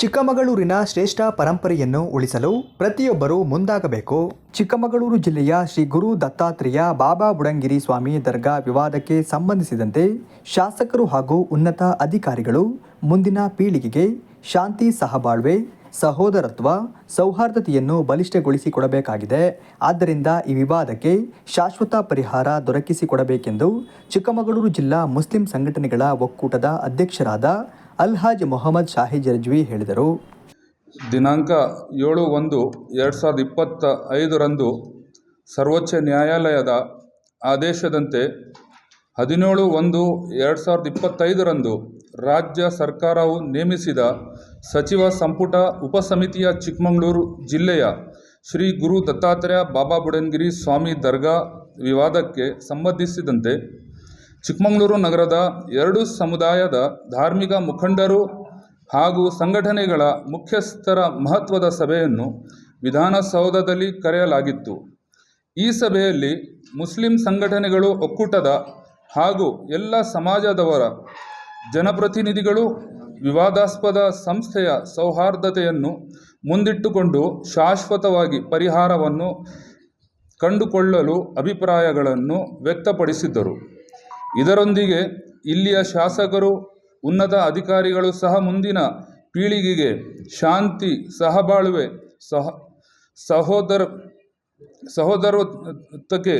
ಚಿಕ್ಕಮಗಳೂರಿನ ಶ್ರೇಷ್ಠ ಪರಂಪರೆಯನ್ನು ಉಳಿಸಲು ಪ್ರತಿಯೊಬ್ಬರೂ ಮುಂದಾಗಬೇಕು. ಚಿಕ್ಕಮಗಳೂರು ಜಿಲ್ಲೆಯ ಶ್ರೀ ಗುರು ದತ್ತಾತ್ರೇಯ ಬಾಬಾ ಬುಡಂಗಿರಿ ಸ್ವಾಮಿ ದರ್ಗಾ ವಿವಾದಕ್ಕೆ ಸಂಬಂಧಿಸಿದಂತೆ ಶಾಸಕರು ಹಾಗೂ ಉನ್ನತ ಅಧಿಕಾರಿಗಳು ಮುಂದಿನ ಪೀಳಿಗೆಗೆ ಶಾಂತಿ ಸಹಬಾಳ್ವೆ, ಸಹೋದರತ್ವ, ಸೌಹಾರ್ದತೆಯನ್ನು ಬಲಿಷ್ಠಗೊಳಿಸಿಕೊಡಬೇಕಾಗಿದೆ. ಆದ್ದರಿಂದ ಈ ವಿವಾದಕ್ಕೆ ಶಾಶ್ವತ ಪರಿಹಾರ ದೊರಕಿಸಿಕೊಡಬೇಕೆಂದು ಚಿಕ್ಕಮಗಳೂರು ಜಿಲ್ಲಾ ಮುಸ್ಲಿಂ ಸಂಘಟನೆಗಳ ಒಕ್ಕೂಟದ ಅಧ್ಯಕ್ಷರಾದ ಅಲ್ಹಾಜ್ ಮೊಹಮ್ಮದ್ ಶಾಹಿಜ್ ರಜ್ವಿ ಹೇಳಿದರು. ದಿನಾಂಕ ಏಳು ಒಂದು ಎರಡು ಸಾವಿರದ ಇಪ್ಪತ್ತ ಐದರಂದು ಸರ್ವೋಚ್ಚ ನ್ಯಾಯಾಲಯದ ಆದೇಶದಂತೆ ಹದಿನೇಳು ಒಂದು ಎರಡು ಸಾವಿರದ ಇಪ್ಪತ್ತೈದರಂದು ರಾಜ್ಯ ಸರ್ಕಾರವು ನೇಮಿಸಿದ ಸಚಿವ ಸಂಪುಟ ಉಪಸಮಿತಿಯ ಚಿಕ್ಕಮಗಳೂರು ಜಿಲ್ಲೆಯ ಶ್ರೀ ಗುರು ದತ್ತಾತ್ರೇಯ ಬಾಬಾ ಬುಡನ್ಗಿರಿ ಸ್ವಾಮಿ ದರ್ಗಾ ವಿವಾದಕ್ಕೆ ಸಂಬಂಧಿಸಿದಂತೆ ಚಿಕ್ಕಮಗಳೂರು ನಗರದ ಎರಡು ಸಮುದಾಯದ ಧಾರ್ಮಿಕ ಮುಖಂಡರು ಹಾಗೂ ಸಂಘಟನೆಗಳ ಮುಖ್ಯಸ್ಥರ ಮಹತ್ವದ ಸಭೆಯನ್ನು ವಿಧಾನಸೌಧದಲ್ಲಿ ಕರೆಯಲಾಗಿತ್ತು. ಈ ಸಭೆಯಲ್ಲಿ ಮುಸ್ಲಿಂ ಸಂಘಟನೆಗಳು ಒಕ್ಕೂಟದ ಹಾಗೂ ಎಲ್ಲ ಸಮಾಜದವರ ಜನಪ್ರತಿನಿಧಿಗಳು ವಿವಾದಾಸ್ಪದ ಸಂಸ್ಥೆಯ ಸೌಹಾರ್ದತೆಯನ್ನು ಮುಂದಿಟ್ಟುಕೊಂಡು ಶಾಶ್ವತವಾಗಿ ಪರಿಹಾರವನ್ನು ಕಂಡುಕೊಳ್ಳಲು ಅಭಿಪ್ರಾಯಗಳನ್ನು ವ್ಯಕ್ತಪಡಿಸಿದ್ದರು. ಇದರೊಂದಿಗೆ ಇಲ್ಲಿಯ ಶಾಸಕರು, ಉನ್ನತ ಅಧಿಕಾರಿಗಳು ಸಹ ಮುಂದಿನ ಪೀಳಿಗೆಗೆ ಶಾಂತಿ ಸಹಬಾಳ್ವೆ ಸಹ, ಸಹೋದರ ಸಹೋದರತ್ವಕ್ಕೆ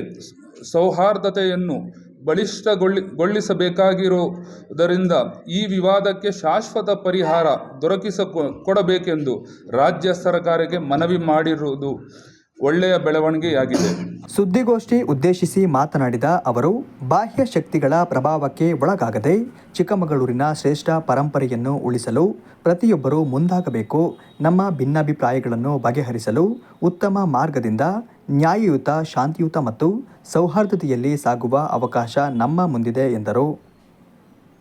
ಸೌಹಾರ್ದತೆಯನ್ನು ಬಲಿಷ್ಠಗೊಳ್ಳಿಸಬೇಕಾಗಿರುವುದರಿಂದ ಈ ವಿವಾದಕ್ಕೆ ಶಾಶ್ವತ ಪರಿಹಾರ ದೊರಕಿಸ ಕೊಡಬೇಕೆಂದು ರಾಜ್ಯ ಸರ್ಕಾರಕ್ಕೆ ಮನವಿ ಮಾಡಿರುವುದು. ಒಳ್ಳೆಯ ಬೆಳವಣಿಗೆಯಾಗಿದೆ. ಸುದ್ದಿಗೋಷ್ಠಿ ಉದ್ದೇಶಿಸಿ ಮಾತನಾಡಿದ ಅವರು ಬಾಹ್ಯ ಶಕ್ತಿಗಳ ಪ್ರಭಾವಕ್ಕೆ ಒಳಗಾಗದೆ ಚಿಕ್ಕಮಗಳೂರಿನ ಶ್ರೇಷ್ಠ ಪರಂಪರೆಯನ್ನು ಉಳಿಸಲು ಪ್ರತಿಯೊಬ್ಬರೂ ಮುಂದಾಗಬೇಕು ನಮ್ಮ ಭಿನ್ನಾಭಿಪ್ರಾಯಗಳನ್ನು ಬಗೆಹರಿಸಲು ಉತ್ತಮ ಮಾರ್ಗದಿಂದ ನ್ಯಾಯಯುತ ಶಾಂತಿಯುತ ಮತ್ತು ಸೌಹಾರ್ದತೆಯಲ್ಲಿ ಸಾಗುವ ಅವಕಾಶ ನಮ್ಮ ಮುಂದಿದೆ ಎಂದರು.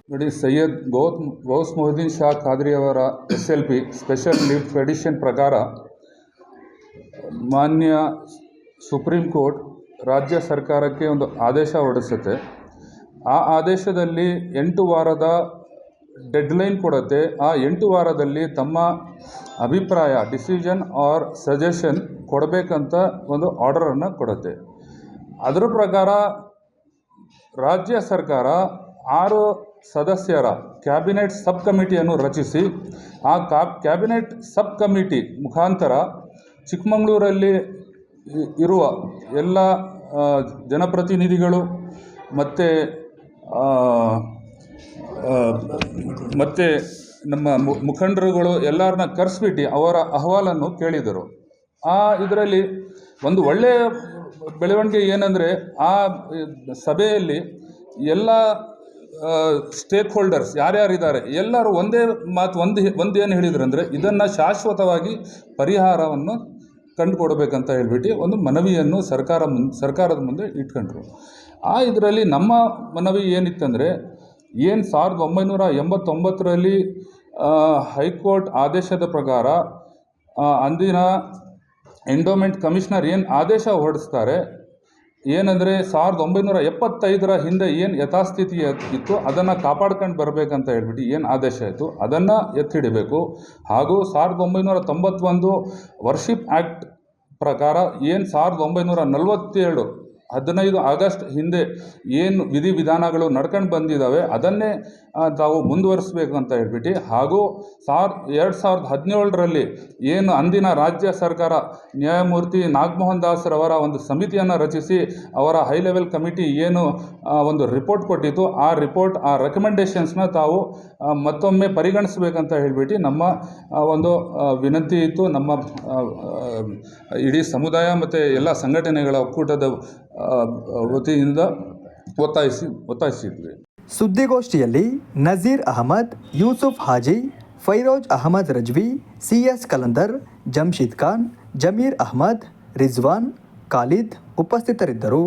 ನೋಡಿ ಸೈಯದ್ ಗೌತ್ ಗೌಸ್ ಮೊಹದ್ದೀನ್ ಶಾ ಖಾದ್ರಿ ಅವರ S L P special leave tradition ಪ್ರಕಾರ ಮಾನ್ಯ ಸುಪ್ರೀಂ ಕೋರ್ಟ್ ರಾಜ್ಯ ಸರ್ಕಾರಕ್ಕೆ ಒಂದು ಆದೇಶ ಹೊರಡಿಸುತ್ತೆ. ಆ ಆದೇಶದಲ್ಲಿ ಎಂಟು ವಾರದ ಡೆಡ್ಲೈನ್ ಕೊಡುತ್ತೆ. ಆ ಎಂಟು ವಾರದಲ್ಲಿ ತಮ್ಮ ಅಭಿಪ್ರಾಯ ಡಿಸಿಷನ್ ಆರ್ ಸಜೆಷನ್ ಕೊಡಬೇಕಂತ ಒಂದು ಆರ್ಡರನ್ನು ಕೊಡುತ್ತೆ. ಅದರ ಪ್ರಕಾರ ರಾಜ್ಯ ಸರ್ಕಾರ ಆರು ಸದಸ್ಯರ ಕ್ಯಾಬಿನೆಟ್ ಸಬ್ ಕಮಿಟಿಯನ್ನು ರಚಿಸಿ, ಆ ಕ್ಯಾಬಿನೆಟ್ ಸಬ್ ಕಮಿಟಿ ಮುಖಾಂತರ ಚಿಕ್ಕಮಗಳೂರಲ್ಲಿ ಇರುವ ಎಲ್ಲ ಜನಪ್ರತಿನಿಧಿಗಳು ಮತ್ತು ಮತ್ತು ನಮ್ಮ ಮುಖಂಡರುಗಳು ಎಲ್ಲರನ್ನ ಕರೆಸ್ಬಿಟ್ಟು ಅವರ ಅಹವಾಲನ್ನು ಕೇಳಿದರು. ಆ ಇದರಲ್ಲಿ ಒಂದು ಒಳ್ಳೆಯ ಬೆಳವಣಿಗೆ ಏನಂದರೆ ಆ ಸಭೆಯಲ್ಲಿ ಎಲ್ಲ ಸ್ಟೇಕ್ ಹೋಲ್ಡರ್ಸ್ ಯಾರ್ಯಾರಿದ್ದಾರೆ ಎಲ್ಲರೂ ಒಂದೇ ಮಾತು, ಒಂದು ಒಂದು ಏನು ಹೇಳಿದ್ರು ಅಂದರೆ ಇದನ್ನು ಶಾಶ್ವತವಾಗಿ ಪರಿಹಾರವನ್ನು ಕಂಡುಕೊಡ್ಬೇಕಂತ ಹೇಳ್ಬಿಟ್ಟು ಒಂದು ಮನವಿಯನ್ನು ಸರ್ಕಾರ ಮುನ್, ಸರ್ಕಾರದ ಮುಂದೆ ಇಟ್ಕೊಂಡ್ರು. ಆ ಇದರಲ್ಲಿ ನಮ್ಮ ಮನವಿ ಏನಿತ್ತಂದರೆ, ಏನು ಸಾವಿರದ ಒಂಬೈನೂರ ಎಂಬತ್ತೊಂಬತ್ತರಲ್ಲಿ ಹೈಕೋರ್ಟ್ ಆದೇಶದ ಪ್ರಕಾರ ಅಂದಿನ ಎಂಡೋಮೆಂಟ್ ಕಮಿಷನರ್ ಏನು ಆದೇಶ ಹೊರಡಿಸ್ತಾರೆ ಏನಂದರೆ ಸಾವಿರದ ಒಂಬೈನೂರ ಎಪ್ಪತ್ತೈದರ ಹಿಂದೆ ಏನು ಯಥಾಸ್ಥಿತಿ ಇತ್ತು, ಅದನ್ನು ಕಾಪಾಡ್ಕೊಂಡು ಬರಬೇಕಂತ ಹೇಳ್ಬಿಟ್ಟು ಏನು ಆದೇಶ ಆಯಿತು ಅದನ್ನು ಎತ್ತಿಡಬೇಕು. ಹಾಗೂ ಸಾವಿರದ ಒಂಬೈನೂರ ತೊಂಬತ್ತೊಂದು ವರ್ಷಿಪ್ ಆ್ಯಕ್ಟ್ ಪ್ರಕಾರ ಏನು ಸಾವಿರದ ಒಂಬೈನೂರ ನಲವತ್ತೇಳು ಹದಿನೈದು ಆಗಸ್ಟ್ ಹಿಂದೆ ಏನು ವಿಧಿವಿಧಾನಗಳು ನಡ್ಕೊಂಡು ಬಂದಿದ್ದಾವೆ ಅದನ್ನೇ ತಾವು ಮುಂದುವರಿಸಬೇಕು ಅಂತ ಹೇಳ್ಬಿಟ್ಟು, ಹಾಗೂ ಸಾವಿರ ಎರಡು ಸಾವಿರದ ಹದಿನೇಳರಲ್ಲಿ ಏನು ಅಂದಿನ ರಾಜ್ಯ ಸರ್ಕಾರ ನ್ಯಾಯಮೂರ್ತಿ ನಾಗಮೋಹನ್ ದಾಸ್ರವರ ಒಂದು ಸಮಿತಿಯನ್ನು ರಚಿಸಿ, ಅವರ ಹೈ ಲೆವೆಲ್ ಕಮಿಟಿ ಏನು ಒಂದು ರಿಪೋರ್ಟ್ ಕೊಟ್ಟಿತ್ತು, ಆ ರಿಪೋರ್ಟ್ ಆ ರೆಕಮೆಂಡೇಷನ್ಸ್ನ ತಾವು ಮತ್ತೊಮ್ಮೆ ಪರಿಗಣಿಸಬೇಕಂತ ಹೇಳ್ಬಿಟ್ಟು ನಮ್ಮ ಒಂದು ವಿನಂತಿ ಇತ್ತು. ನಮ್ಮ ಇಡೀ ಸಮುದಾಯ ಮತ್ತು ಎಲ್ಲ ಸಂಘಟನೆಗಳ ಒಕ್ಕೂಟದ ವತಿಯಿಂದ ಒತ್ತಾಯಿಸಿ, ಒತ್ತಾಯಿಸಿದ್ವಿ. ಸುದ್ದಿಗೋಷ್ಠಿಯಲ್ಲಿ ನಜೀರ್ ಅಹಮದ್, ಯೂಸುಫ್ ಹಾಜಿ, ಫೈರೋಜ್ ಅಹಮದ್ ರಜ್ವಿ ಸಿಎಸ್ ಕಲಂದರ್ ಜಮ್ಷೀದ್ ಖಾನ್, ಜಮೀರ್ ಅಹಮದ್, ರಿಜ್ವಾನ್, ಖಾಲಿದ್ ಉಪಸ್ಥಿತರಿದ್ದರು.